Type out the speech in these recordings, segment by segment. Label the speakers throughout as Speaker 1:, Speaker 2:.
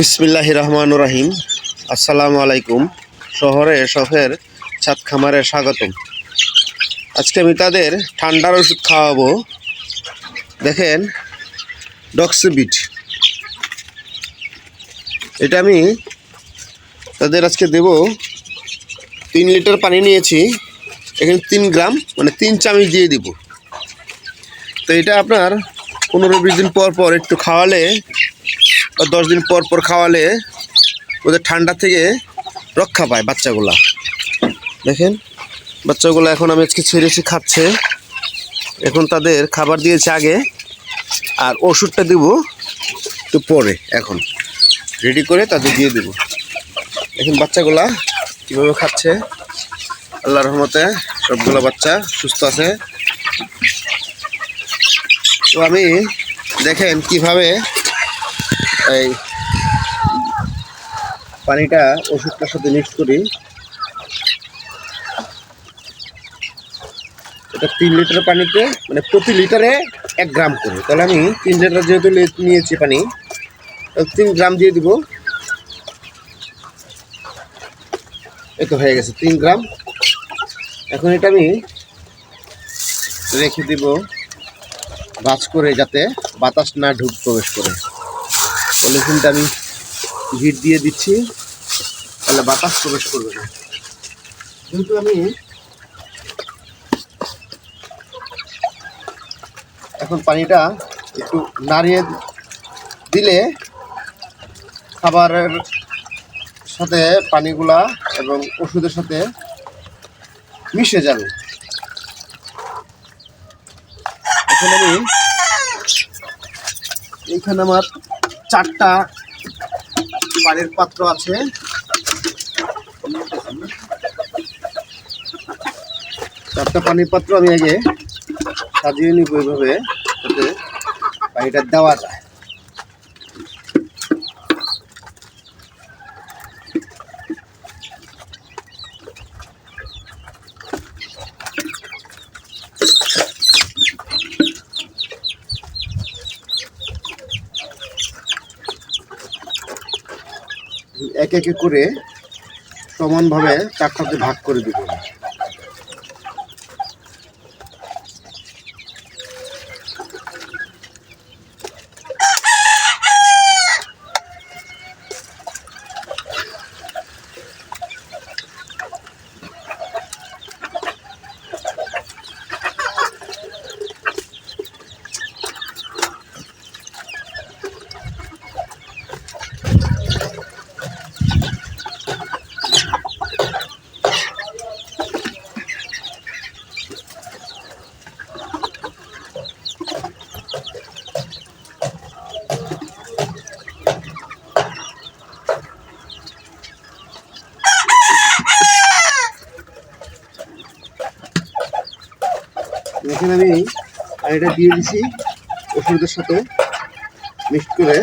Speaker 1: বিসমিল্লাহ রহমান রাহিম। আসসালামু আলাইকুম। শহরে শখের ছাদ খামারে স্বাগতম। আজকে আমি তাদের ঠান্ডার ওষুধ খাওয়াবো। দেখেন, ডক্সিবিট। এটা আমি তাদের আজকে দেব। তিন লিটার পানি নিয়েছি। এখানে তিন গ্রাম মানে তিন চামচ দিয়ে দিব। তো এটা আপনার পনেরো বিশ দিন পর পর একটু খাওয়ালে দশ দিন পর পর খাওয়ালে ওদের ঠান্ডা থেকে রক্ষা পায় বাচ্চাগুলা। দেখেন? বাচ্চাগুলো এখন আমি আজকে ছেড়েছি খাচ্ছে। এখন তাদের খাবার দিয়েছে আগে, আর ওষুধটা দেবো একটু পরে, এখন। রেডি করে তাদের দিয়ে দেবো। এখন বাচ্চাগুলা কীভাবে খাচ্ছে। আল্লাহ রহমতে সবগুলো বাচ্চা সুস্থ আছে। তো আমি দেখেন কীভাবে এই পানিটা ওষুধটার সাথে মিক্স করি। এটা তিন লিটার পানিতে মানে প্রতি লিটারে এক গ্রাম করে। তাহলে আমি তিন লিটার যেহেতু নিয়েছি পানি তিন গ্রাম দিয়ে দিব। এই তো হয়ে গেছে, তিন গ্রাম। এখন এটা আমি রেখে দিব ভাজ করে যাতে বাতাস না ঢুক প্রবেশ করে। পলিথিনটা আমি হিট দিয়ে দিচ্ছি। তাহলে বাতাস প্রবেশ করবে না। কিন্তু আমি এখন পানিটা একটু নাড়িয়ে দিলে খাবারের সাথে পানিগুলা এবং ওষুধের সাথে মিশে যাবে। এখন আমি এইখানে আমার চারটা পানির পাত্র আছে। চারটা পানির পাত্র আমি আগে সাজিয়ে নিব এইভাবে পানিটা দেওয়া যায়। এক একে করে সমানভাবে চারটাতে ভাগ করে দিব। এখানে আমি আর এটা দিয়ে দিছি ওষুধের সাথে মিক্স করে।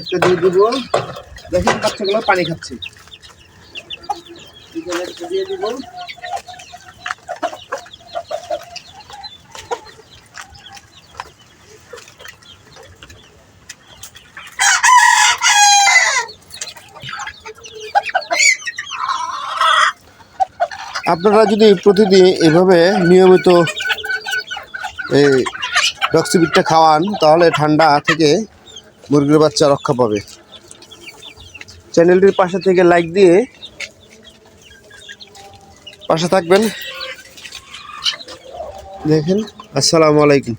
Speaker 1: একটা দিয়ে দিব। দেখেন বাচ্চাগুলো পানি খাচ্ছে। আপনারা যদি প্রতিদিন এভাবে নিয়মিত এই ডক্সিবিটটা খাওয়ান, তাহলে ঠান্ডা থেকে মুরগির বাচ্চা রক্ষা পাবে। চ্যানেলটির পাশে থেকে লাইক দিয়ে পাশে থাকবেন। দেখেন আসসালামু আলাইকুম।